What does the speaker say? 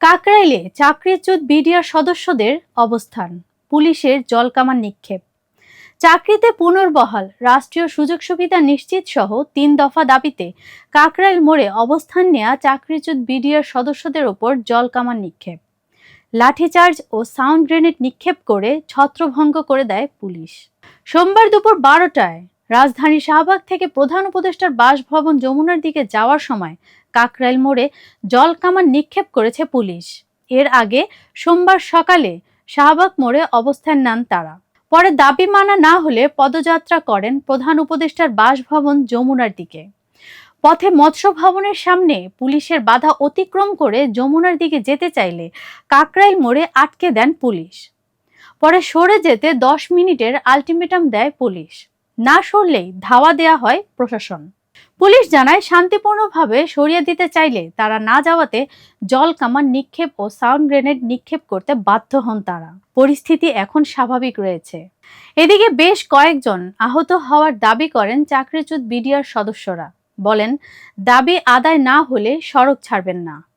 কাকরাইলে চাকরিচ্যুত বিডিআর সদস্যদের অবস্থান, পুলিশের জলকামান নিক্ষেপ। চাকরিতে পুনর্বহাল, রাষ্ট্রীয় সুযোগ সুবিধা নিশ্চিত সহ তিন দফা দাবিতে কাকরাইল মোড়ে অবস্থান নেয়া চাকরিচ্যুত বিডিআর সদস্যদের ওপর জলকামান নিক্ষেপ। লাঠিচার্জ ও সাউন্ড গ্রেনেড নিক্ষেপ করে ছত্রভঙ্গ করে দেয় পুলিশ। সোমবার দুপুর বারোটায় রাজধানী শাহবাগ থেকে প্রধান উপদেষ্টার বাসভবন যমুনার দিকে যাওয়ার সময় কাকরাইল মোড়ে জল কামান নিক্ষেপ করেছে পুলিশ। এর আগে সোমবার সকালে শাহবাগ মোড়ে অবস্থান নেন তারা। পরে দাবি মানা না হলে পদযাত্রা করেন প্রধান উপদেষ্টার বাসভবন যমুনার দিকে। পথে মৎস্য ভবনের সামনে পুলিশের বাধা অতিক্রম করে যমুনার দিকে যেতে চাইলে কাকরাইল মোড়ে আটকে দেন পুলিশ। পরে সরে যেতে দশ মিনিটের আলটিমেটাম দেয় পুলিশ। না সরলেই ধাওয়া দেয়া হয় প্রশাসন। পুলিশ জানায়, শান্তিপূর্ণভাবে সরিয়ে দিতে চাইলে তারা না যাওয়াতে জল কামান নিক্ষেপ ও সাউন্ড গ্রেনেড নিক্ষেপ করতে বাধ্য হন তারা। পরিস্থিতি এখন স্বাভাবিক রয়েছে। এদিকে বেশ কয়েকজন আহত হওয়ার দাবি করেন চাকরিচ্যুত বিডিআর সদস্যরা। বলেন, দাবি আদায় না হলে সড়ক ছাড়বেন না।